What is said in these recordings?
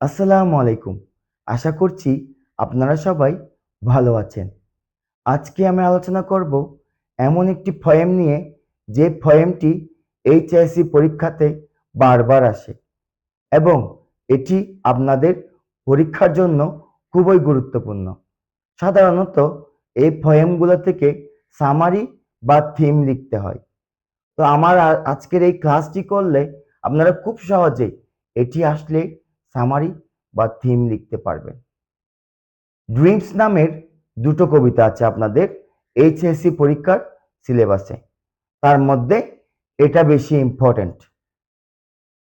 আসসালামু আলাইকুম। আশা করছি আপনারা সবাই ভালো আছেন। আজকে আমি আলোচনা করব এমন একটি ফয়েম নিয়ে, যে ফয়েমটি এইচএসসি পরীক্ষাতে বারবার আসে এবং এটি আপনাদের পরীক্ষার জন্য খুবই গুরুত্বপূর্ণ। সাধারণত এই ফয়েমগুলো থেকে সামারি বা থিম লিখতে হয়। তো আমার আজকের এই ক্লাসটি করলে আপনারা খুব সহজেই এটি আসলে সামারি বা থিম লিখতে পারবেন। ড্রিমস নামের দুটো কবিতা আছে আপনাদের এইচএসসি পরীক্ষার সিলেবাসে তার মধ্যে এটা বেশি ইম্পর্ট্যান্ট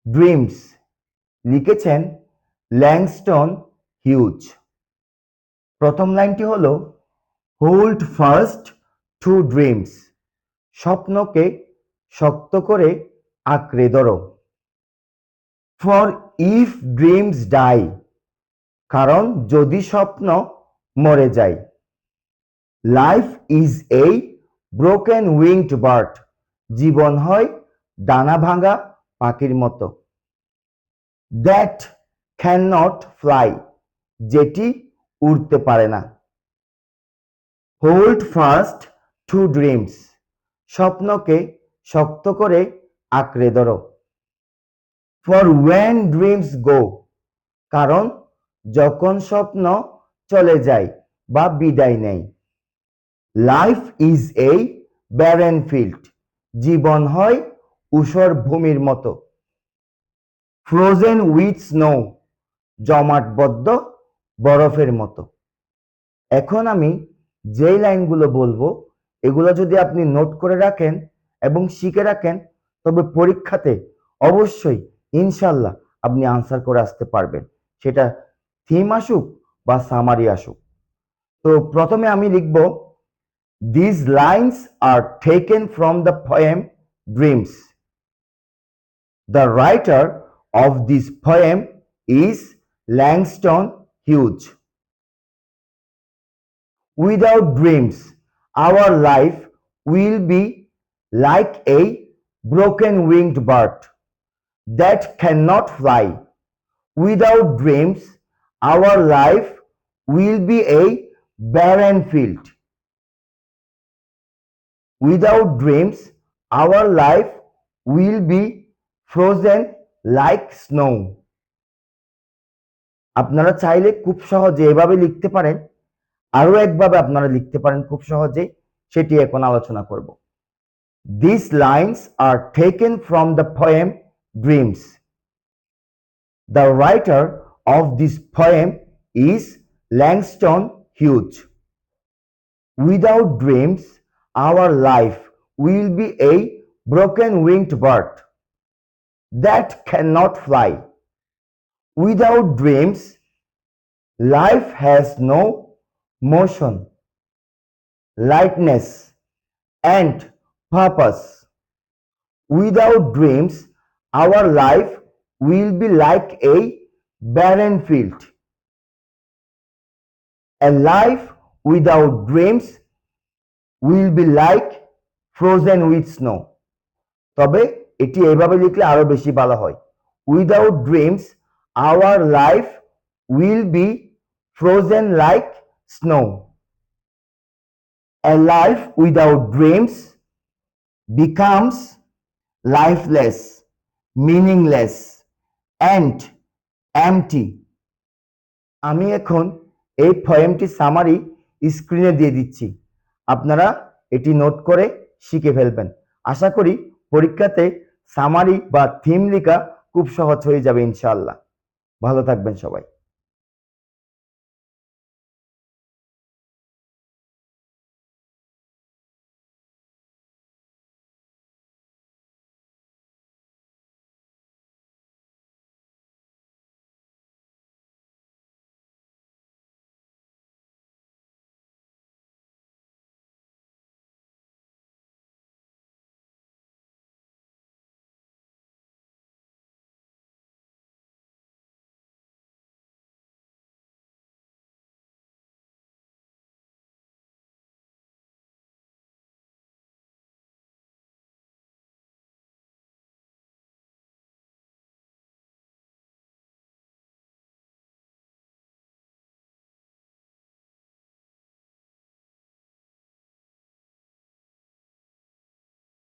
ড্রিমস লিখেছেন ল্যাংস্টন হিউজ প্রথম লাইনটি হল হোল্ড ফার্স্ট টু ড্রিমস স্বপ্নকে শক্ত করে আঁকড়ে ধরো। ফর ইফ ড্রিমস ডাই, কারণ যদি স্বপ্ন মরে যায়। লাইফ ইজ এই ব্রোকেন উইংড বার্ড, জীবন হয় ডানা ভাঙা পাখির মতো। দ্যাট ক্যান নট ফ্লাই, যেটি উড়তে পারে না। হোল্ড ফাস্ট টু ড্রিমস, স্বপ্নকে শক্ত করে আঁকড়ে ধরো। ফর ওয়েন ড্রিমস গো কারণ যখন স্বপ্ন চলে যায় বা বিদায় নেয়। লাইফ ইজ এই ব্যারেন ফিল্ড জীবন হয় ঊষর ভূমির মতো। ফ্রোজেন উইথ স্নো জমাটবদ্ধ বরফের মতো। এখন আমি যেই লাইনগুলো বলব, এগুলো যদি আপনি নোট করে রাখেন এবং শিখে রাখেন, তবে পরীক্ষাতে অবশ্যই ইনশাল্লাহ আপনি আনসার করে আসতে পারবেন। সেটা থিম আসুক বা সামারি আসুক। তো প্রথমে আমি লিখব this lines are taken from the poem dreams the writer of this poem is Langston Hughes Without dreams, our life will be like a broken winged bird. That cannot fly. Without dreams, our life will be a barren field. Without dreams, our life will be frozen like snow. আপনারা চাইলে খুব সহজে এভাবে লিখতে পারেন আরও একভাবে আপনারা লিখতে পারেন খুব সহজে সেটি এখন আলোচনা করব this lines are taken from the poem dreams. The writer of this poem is Langston Hughes. Without dreams, our life will be a broken winged bird that cannot fly. Without dreams, life has no motion, lightness, and purpose. Without dreams, our life will be like এই barren field a life without dreams will be like frozen with snow তবে এটি এইভাবে লিখলে আরও বেশি ভালো হয়। Without dreams our life will be frozen like snow a life without dreams becomes lifeless meaningless, and empty. আমি এখন এই ফয়েমটি সামারি স্ক্রিনে দিয়ে দিচ্ছি। আপনারা এটি নোট করে শিখে ফেলবেন। আশা করি পরীক্ষাতে সামারি বা থিম লেখা খুব সহজ হয়ে যাবে ইনশাআল্লাহ। ভালো থাকবেন সবাই।